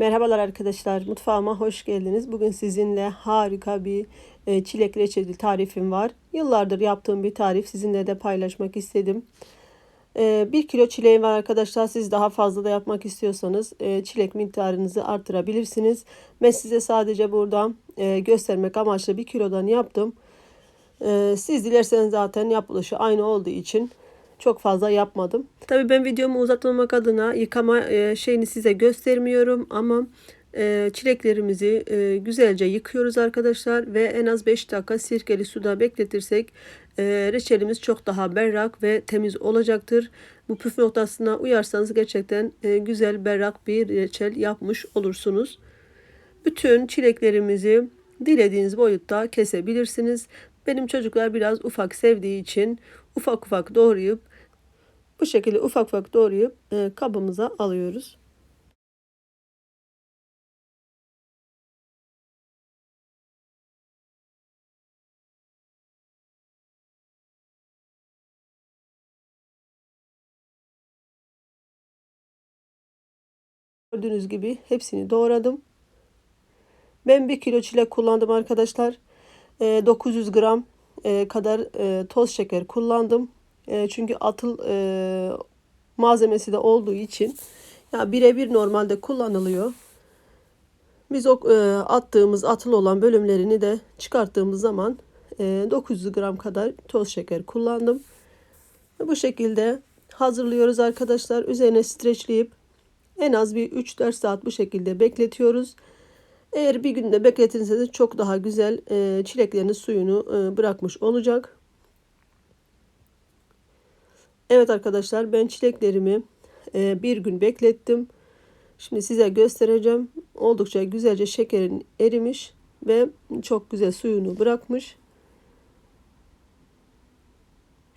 Merhabalar arkadaşlar, mutfağıma hoş geldiniz. Bugün sizinle harika bir e, çilek reçeli tarifim var. Yıllardır yaptığım bir tarif sizinle de paylaşmak istedim. E, bir kilo çileğim var arkadaşlar. Siz daha fazla da yapmak istiyorsanız e, çilek miktarınızı artırabilirsiniz. Ben size sadece burada e, göstermek amaçlı bir kilodan yaptım. E, siz dilerseniz zaten yapılışı aynı olduğu için çok fazla yapmadım. Tabii ben videomu uzatmamak adına yıkama e, şeyini size göstermiyorum ama e, çileklerimizi e, güzelce yıkıyoruz arkadaşlar ve en az 5 dakika sirkeli suda bekletirsek reçelimiz çok daha berrak ve temiz olacaktır. Bu püf noktasına uyarsanız gerçekten güzel berrak bir reçel yapmış olursunuz. Bütün çileklerimizi dilediğiniz boyutta kesebilirsiniz. Benim çocuklar biraz ufak sevdiği için ufak ufak doğrayıp bu şekilde ufak ufak doğrayıp e, kabımıza alıyoruz. Gördüğünüz gibi hepsini doğradım. Ben bir kilo çilek kullandım arkadaşlar. 900 e, gram e, kadar toz şeker kullandım. E, çünkü atıl e, malzemesi de olduğu için ya birebir normalde kullanılıyor. Biz o e, attığımız atıl olan bölümlerini de çıkarttığımız zaman e, 900 gram kadar toz şeker kullandım. Bu şekilde hazırlıyoruz arkadaşlar. Üzerine streçleyip en az bir 3-4 saat bu şekilde bekletiyoruz. Eğer bir günde bekletirseniz çok daha güzel e, çileklerin suyunu e, bırakmış olacak. Evet arkadaşlar ben çileklerimi e, bir gün beklettim. Şimdi size göstereceğim. Oldukça güzelce şekerin erimiş ve çok güzel suyunu bırakmış.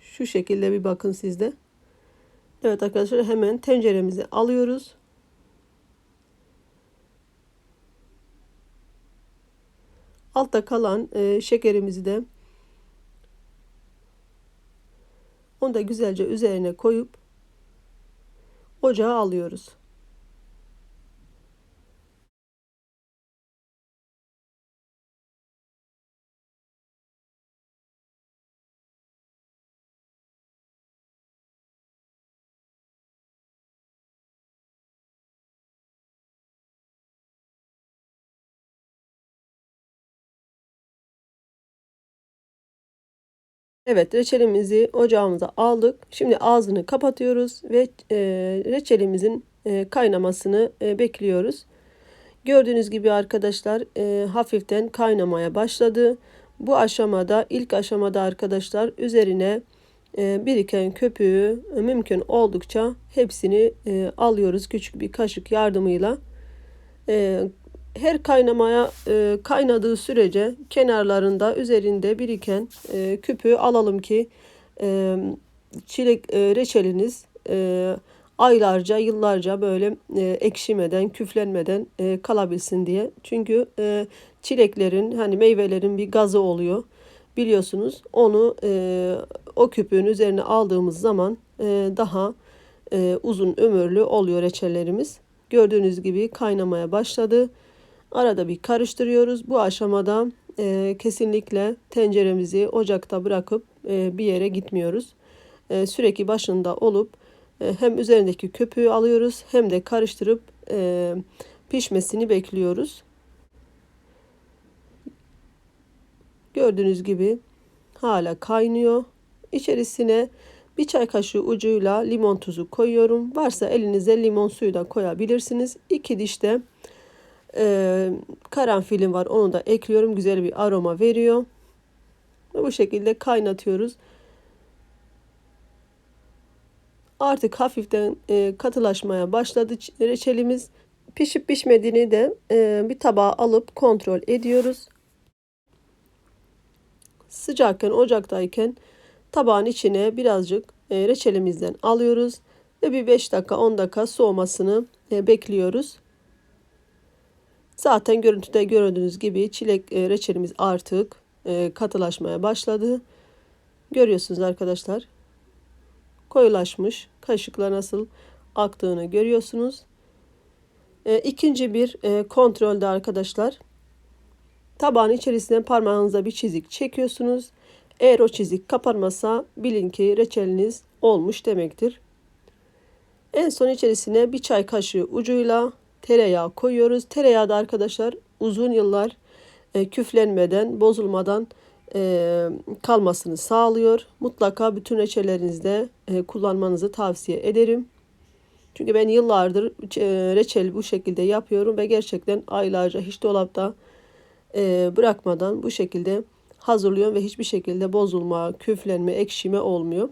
Şu şekilde bir bakın sizde. Evet arkadaşlar hemen tenceremizi alıyoruz. Altta kalan e, şekerimizi de Onu da güzelce üzerine koyup ocağa alıyoruz. Evet reçelimizi ocağımıza aldık. Şimdi ağzını kapatıyoruz ve e, reçelimizin e, kaynamasını e, bekliyoruz. Gördüğünüz gibi arkadaşlar hafiften kaynamaya başladı. Bu aşamada ilk aşamada arkadaşlar üzerine biriken köpüğü mümkün oldukça hepsini alıyoruz küçük bir kaşık yardımıyla. Her kaynamaya e, kaynadığı sürece kenarlarında üzerinde biriken e, küpü alalım ki e, çilek e, reçeliniz e, aylarca yıllarca böyle e, ekşimeden küflenmeden e, kalabilsin diye. Çünkü e, çileklerin hani meyvelerin bir gazı oluyor biliyorsunuz. Onu e, o küpün üzerine aldığımız zaman e, daha e, uzun ömürlü oluyor reçellerimiz. Gördüğünüz gibi kaynamaya başladı. Arada bir karıştırıyoruz. Bu aşamada e, kesinlikle tenceremizi ocakta bırakıp e, bir yere gitmiyoruz. E, sürekli başında olup e, hem üzerindeki köpüğü alıyoruz hem de karıştırıp e, pişmesini bekliyoruz. Gördüğünüz gibi hala kaynıyor. İçerisine bir çay kaşığı ucuyla limon tuzu koyuyorum. Varsa elinize limon suyu da koyabilirsiniz. İki diş de e, karanfilim var. Onu da ekliyorum. Güzel bir aroma veriyor. Ve bu şekilde kaynatıyoruz. Artık hafiften e, katılaşmaya başladı reçelimiz. Pişip pişmediğini de e, bir tabağa alıp kontrol ediyoruz. Sıcakken ocaktayken tabağın içine birazcık e, reçelimizden alıyoruz ve bir 5 dakika 10 dakika soğumasını e, bekliyoruz. Zaten görüntüde gördüğünüz gibi çilek e, reçelimiz artık e, katılaşmaya başladı. Görüyorsunuz arkadaşlar. Koyulaşmış. Kaşıkla nasıl aktığını görüyorsunuz. E, ikinci bir kontrolde arkadaşlar. Tabağın içerisine parmağınıza bir çizik çekiyorsunuz. Eğer o çizik kapanmasa bilin ki reçeliniz olmuş demektir. En son içerisine bir çay kaşığı ucuyla tereyağı koyuyoruz. Tereyağı da arkadaşlar uzun yıllar e, küflenmeden, bozulmadan e, kalmasını sağlıyor. Mutlaka bütün reçellerinizde e, kullanmanızı tavsiye ederim. Çünkü ben yıllardır e, reçel bu şekilde yapıyorum ve gerçekten aylarca hiç dolapta e, bırakmadan bu şekilde hazırlıyorum ve hiçbir şekilde bozulma, küflenme, ekşime olmuyor.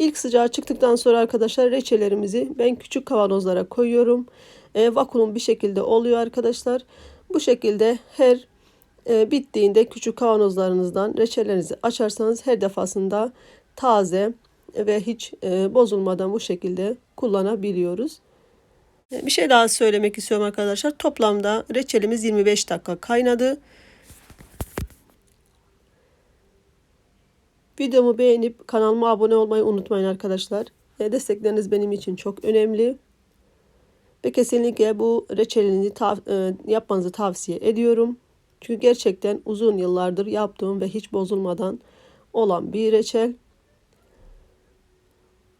İlk sıcağı çıktıktan sonra arkadaşlar reçellerimizi ben küçük kavanozlara koyuyorum. E, vakumum bir şekilde oluyor arkadaşlar. Bu şekilde her e, bittiğinde küçük kavanozlarınızdan reçellerinizi açarsanız her defasında taze ve hiç e, bozulmadan bu şekilde kullanabiliyoruz. E, Bir şey daha söylemek istiyorum arkadaşlar. Toplamda reçelimiz 25 dakika kaynadı. Videomu beğenip kanalıma abone olmayı unutmayın arkadaşlar. Destekleriniz benim için çok önemli. Ve kesinlikle bu reçelini tav- e, yapmanızı tavsiye ediyorum. Çünkü gerçekten uzun yıllardır yaptığım ve hiç bozulmadan olan bir reçel.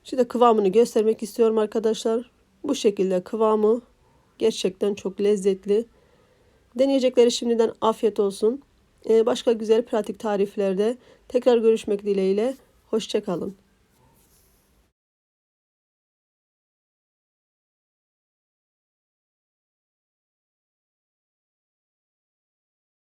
Şimdi kıvamını göstermek istiyorum arkadaşlar. Bu şekilde kıvamı gerçekten çok lezzetli. Deneyecekleri şimdiden afiyet olsun. Ee, Başka güzel pratik tariflerde tekrar görüşmek dileğiyle. Hoşçakalın.